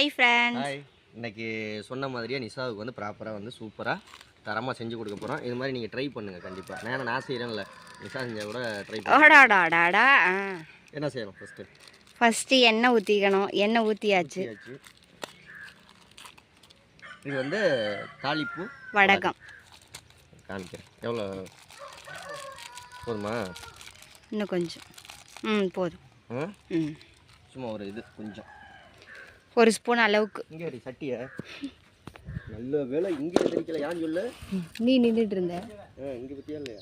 Hi friends hi இன்னைக்கு சொன்ன மாதிரியே நிஷாவுக்கு வந்து ப்ராப்பராக வந்து சூப்பராக தரமாக செஞ்சு கொடுக்க போகிறோம் இது மாதிரி நீங்கள் ட்ரை பண்ணுங்கள் கண்டிப்பாக நான் நான் செய்கிறேன்ல நிஷா செஞ்சால் கூட ட்ரை பண்ண. ஓடாடாடாடா ஆ. என்ன செய்யணும் ஃபஸ்ட்டு ஃபஸ்ட்டு எண்ணெய் ஊற்றிக்கணும் எண்ணெய் ஊற்றியாச்சு இது வந்து தாளிப்பு. வடகம். காமிக்கிறேன் எவ்வளோ? போதுமா? இன்னும் கொஞ்சம். ம் போதும்? ம். சும்மா ஒரு இது கொஞ்சம். ஒரு ஸ்பூன் அளவுக்கு. இங்கே சட்டியை. நல்ல வேலை இங்கே தெரிக்கல ஏன்னு சொல்லு? நீ நின்றுட்டு இருந்த. இங்கே பற்றியா இல்லையா?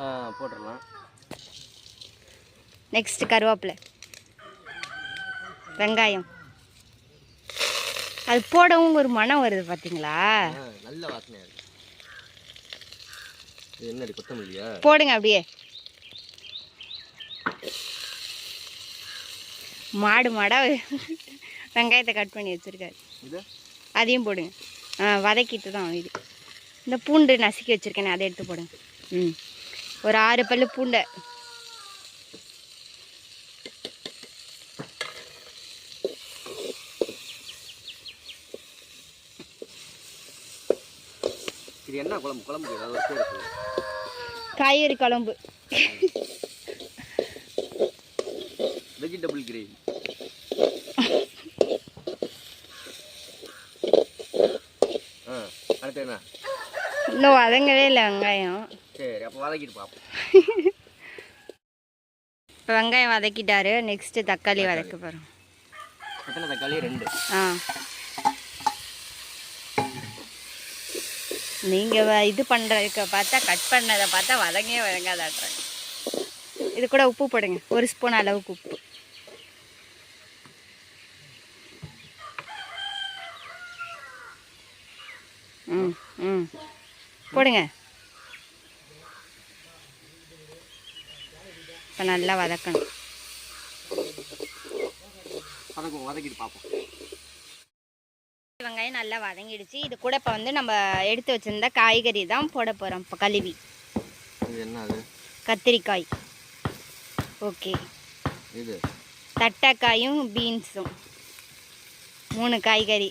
ஆ போட்டுடலாம். நெக்ஸ்ட் கருவேப்பிலை. வெங்காயம். அது போடவும் ஒரு மனம் வருது பார்த்தீங்களா நல்ல வாசனையாக இருக்கு. இது என்னடி கொத்தமல்லியா? போடுங்க அப்படியே. மாடு மாடா வெங்காயத்தை கட் பண்ணி வச்சுருக்காரு. இது? அதையும் போடுங்க. வதக்கிட்டு தான் இது. இந்த பூண்டு நசுக்கி வச்சுருக்கேனே அதை எடுத்து போடுங்க. ம். ஒரு ஆறு பல்லு பூண்டை. இது என்ன குழம்பு? குழம்பு ஏதாவது காய்கறி குழம்பு. வெஜிடபிள் கிரேவி ஆ இன்னும் வதங்கவே இல்லை வெங்காயம். சரி அப்போ வதக்கிட்டு பார்ப்போம் இப்போ வெங்காயம் வதக்கிட்டாரு. நெக்ஸ்ட்டு தக்காளி வதக்க போகிறோம் எத்தனை தக்காளி ரெண்டு. ஆ. நீங்கள் இது பண்ணுறதுக்க பார்த்தா கட் பண்ணதை பார்த்தா வதங்கே வதங்காதாட்டுறாங்க இது கூட உப்பு போடுங்க. ஒரு ஸ்பூன் அளவுக்கு உப்பு. ம் ம். போடுங்க. இப்போ நல்லா வதக்கணும். வதக்குவோம் வதக்கிட்டு பார்ப்போம் வெங்காயம் நல்லா வதங்கிடுச்சு. இது கூட இப்போ வந்து நம்ம எடுத்து வச்சிருந்த காய்கறி தான் போட போகிறோம் இப்போ கழுவி. கத்திரிக்காய். ஓகே. இது? தட்டைக்காயும் பீன்ஸும். மூணு காய்கறி.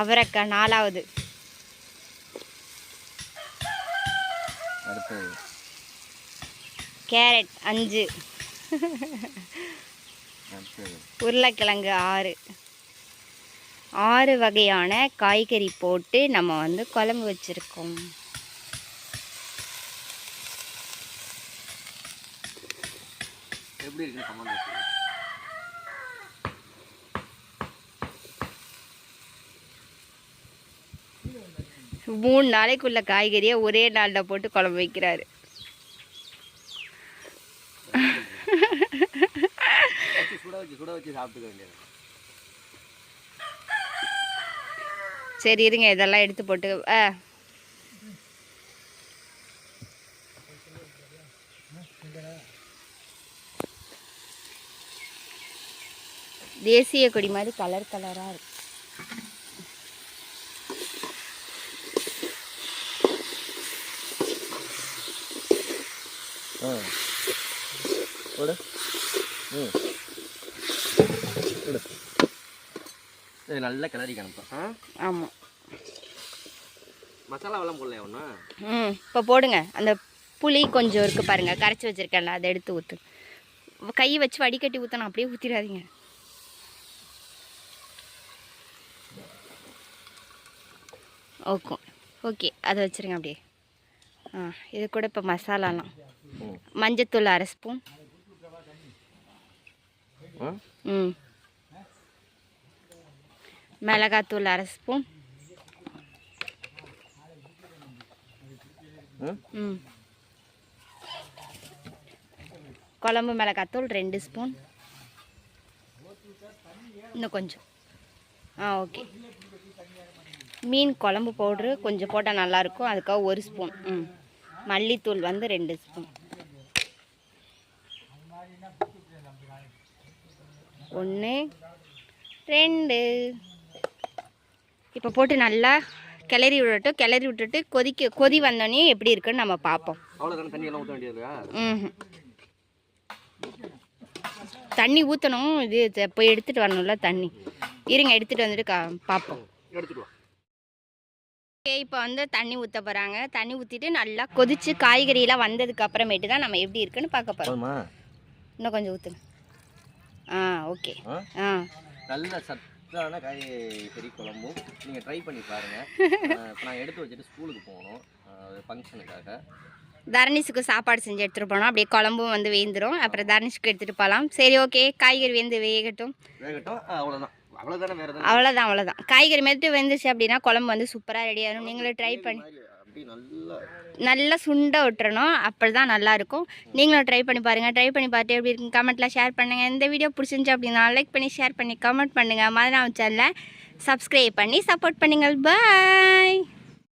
அவரைக்காய் நாலாவது. கேரட் அஞ்சு. உருளைக்கிழங்கு ஆறு. ஆறு வகையான காய்கறி போட்டு நம்ம வந்து குழம்பு வச்சுருக்கோம். எப்படி இருக்குன்னு கமெண்ட் பண்ணுங்க மூணு நாளைக்குள்ள காய்கறியை ஒரே நாளில் போட்டு குழம்பு வைக்கிறாரு. சரி இருங்க இதெல்லாம் எடுத்து போட்டு ஆ. தேசிய கொடி மாதிரி கலர் கலராக இருக்கு. போடு ம். போடு இது நல்லா கிளறி கணப்பா ஆ? ஆமாம் மசாலாவெல்லாம் போடலையா ஒன்று ம் இப்போ போடுங்க. அந்த புளி கொஞ்சம் இருக்குது பாருங்கள் கரைச்சி வச்சுருக்கேன்ல அதை எடுத்து ஊற்று கை வச்சு வடிகட்டி ஊற்றணும் அப்படியே ஊற்றிடாதீங்க ஓகே. ஓகே அதை வச்சுருங்க அப்படியே. இது கூட இப்போ மசாலாலாம். மஞ்சத்தூள் அரை ஸ்பூன். ம். மிளகாத்தூள் அரை ஸ்பூன். ம். குழம்பு மிளகாத்தூள் ரெண்டு ஸ்பூன். இன்னும் கொஞ்சம். ஆ ஓகே. மீன் குழம்பு பவுட்ரு கொஞ்சம் போட்டால் நல்லாயிருக்கும் அதுக்காக ஒரு ஸ்பூன். ம். மல்லித்தூள் வந்து ரெண்டு ஸ்பூன். ஒன்று ரெண்டு. இப்போ போட்டு நல்லா கிளறி விடட்டும். கிளறி விட்டுட்டு கொதிக்க கொதி வந்தோடனே எப்படி இருக்குன்னு நம்ம பார்ப்போம். ம் தண்ணி ஊற்றணும் இது போய் எடுத்துகிட்டு வரணும்ல தண்ணி. இருங்க எடுத்துகிட்டு வந்துட்டு கா பார்ப்போம். எடுத்துட்டு வா. ஓகே இப்போ வந்து தண்ணி ஊற்ற போகிறாங்க தண்ணி ஊற்றிட்டு நல்லா கொதிச்சு காய்கறியெல்லாம் வந்ததுக்கு அப்புறமேட்டு தான் நம்ம எப்படி இருக்குன்னு பார்க்க போகிறோம் இன்னும் கொஞ்சம் ஊற்றுங்க ஆ ஓகே. ஆ? நல்ல சத்தான காய்கறி குழம்பும் நீங்கள் ட்ரை பண்ணி பாருங்கள் இப்போ நான் எடுத்து வச்சுட்டு ஸ்கூலுக்கு போகணும். ஃபங்க்ஷனுக்காக தர்னிஷுக்கு சாப்பாடு செஞ்சு எடுத்துகிட்டு போனோம் அப்படியே குழம்பும் வந்து வேந்துடும் அப்புறம் தர்னிஷுக்கு எடுத்துகிட்டு போகலாம். சரி ஓகே. காய்கறி வெந்து வேகட்டும். வேகட்டும். அவ்வளோதான் அவ்வளோதானே அவ்வளோதான் காய்கறி மெட்டு வெந்துச்சு அப்படின்னா குழம்பு வந்து சூப்பராக ரெடி ஆகும் நீங்களும் ட்ரை பண்ணி நல்லா சுண்ட விட்டுறணும். அப்படி தான் நல்லாயிருக்கும் நீங்களும் ட்ரை பண்ணி பாருங்கள் ட்ரை பண்ணி பார்த்து எப்படி இருக்குன்னு கமெண்ட்டில் ஷேர் பண்ணுங்கள் இந்த வீடியோ பிடிச்சிருந்துச்சு அப்படின்னா லைக் பண்ணி ஷேர் பண்ணி கமெண்ட் பண்ணுங்கள் மாதிரி சேனலை சப்ஸ்கிரைப் பண்ணி சப்போர்ட் பண்ணுங்கள். பாய்